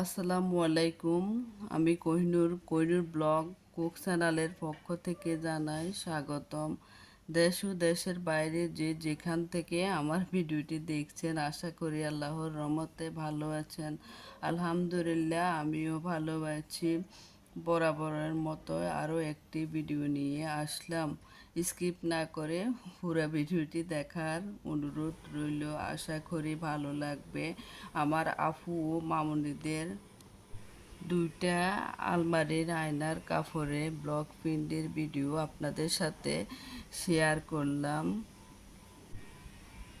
আসসালামু আলাইকুম। আমি কোহিনুর কোহিনুর ব্লগ কুক চ্যানেলের পক্ষ থেকে জানাই স্বাগতম। দেশ ও দেশের বাইরে যে যেখান থেকে আমার ভিডিওটি দেখছেন, আশা করি আল্লাহর রহমতে ভালো আছেন। আলহামদুলিল্লাহ, আমিও ভালো আছি। বরাবরের মতো আরও একটি ভিডিও নিয়ে আসলাম। স্কিপ না করে পুরো ভিডিওটি দেখার অনুরোধ রইল। আশা করি ভালো লাগবে। আমার আফু ও মামুনিদের দুইটা আলমারির আয়নার কাপড়ে ব্লক প্রিন্টের ভিডিও আপনাদের সাথে শেয়ার করলাম।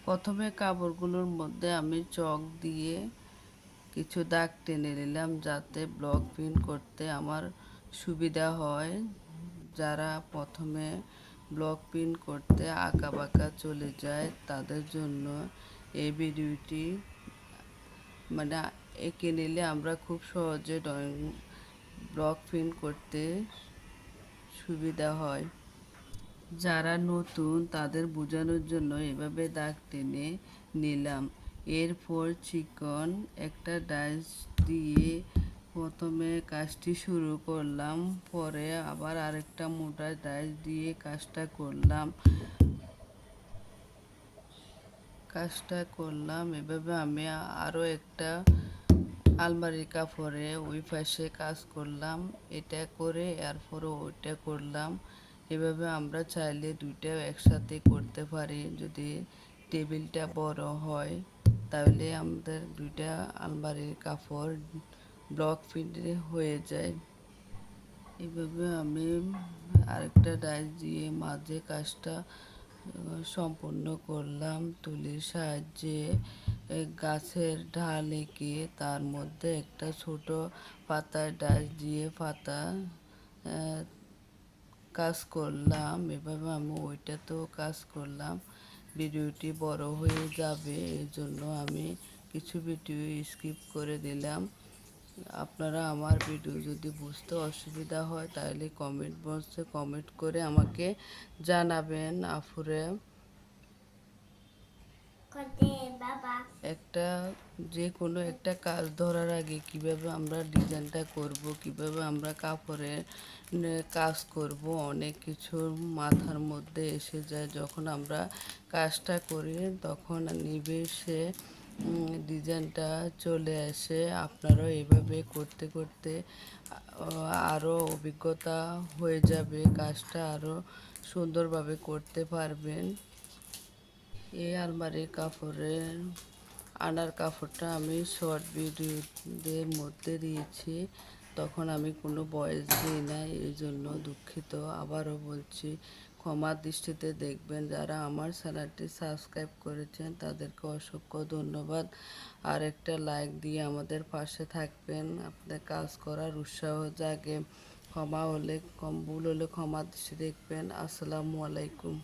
প্রথমে কাপড়গুলোর মধ্যে আমি চক দিয়ে কিছু দাগ টেনে নিলাম যাতে ব্লক প্রিন্ট করতে আমার সুবিধা হয়। যারা প্রথমে ব্লক প্রিন্ট করতে আঁকা বাঁকা চলে যায়, তাদের জন্য এই ভিডিওটি মানে এঁকে নিলে আমরা খুব সহজে ড্রয়িং, ব্লক প্রিন্ট করতে সুবিধা হয়। যারা নতুন, তাদের বোঝানোর জন্য এভাবে দাগ টেনে নিলাম। এরপর চিকন একটা ডাইস দিয়ে প্রথমে কাজটি শুরু করলাম, পরে আবার আরেকটা মোটা ডাইস দিয়ে কাজটা করলাম। কাজটা করলাম, এভাবে আমি আরও একটা আলমারির কাপড়ে ওই পাশে কাজ করলাম, এটা করে এরপরে ওইটা করলাম। এভাবে আমরা চাইলে দুইটা একসাথে করতে পারি, যদি টেবিলটা বড় হয়। তাহলে আমাদের দুইটা আলমারির কাপড় ব্লক প্রিন্টে হয়ে যায়। এভাবে আমি আরেকটা ডাইস দিয়ে মাঝে কাজটা সম্পূর্ণ করলাম। তুলির সাহায্যে গাছের ঢাল এঁকে তার মধ্যে একটা ছোট পাতার ডাইস দিয়ে পাতা কাজ করলাম। এভাবে আমি ওইটাতেও কাজ করলাম। ভিডিওটি বড় হয়ে যাবে এই জন্য আমি কিছু ভিডিও স্কিপ করে দিলাম। আপনারা আমার ভিডিও যদি বুঝতে অসুবিধা হয়, তাহলে কমেন্ট বক্সে কমেন্ট করে আমাকে জানাবেন। আফুরে। একটা যে কোনো একটা কাজ ধরার আগে কীভাবে আমরা ডিজাইনটা করব, কীভাবে আমরা কাপড়ের কাজ করব, অনেক কিছু মাথার মধ্যে এসে যায়। যখন আমরা কাজটা করি, তখন নিবেশে ডিজাইনটা চলে আসে। আপনারাও এভাবে করতে করতে আরও অভিজ্ঞতা হয়ে যাবে। কাজটা আরও সুন্দরভাবে করতে পারবেন। এই আলমারির কাপড়ের আনার কাপড়টা আমি শর্ট ভিডিওদের মধ্যে দিয়েছি। তখন আমি কোনো বয়স দিই না এই জন্য দুঃখিত। আবারও বলছি ক্ষমার দৃষ্টিতে দেখবেন, যারা আমার চ্যানেলটি সাবস্ক্রাইব করেছেন, তাদেরকে অসংখ্য ধন্যবাদ। আর একটা লাইক দিয়ে আমাদের পাশে থাকবেন, আপনার কাজ করার উৎসাহ জাগে। ক্ষমা হলে কম ভুল হলে ক্ষমার দৃষ্টি দেখবেন। আসসালামু আলাইকুম।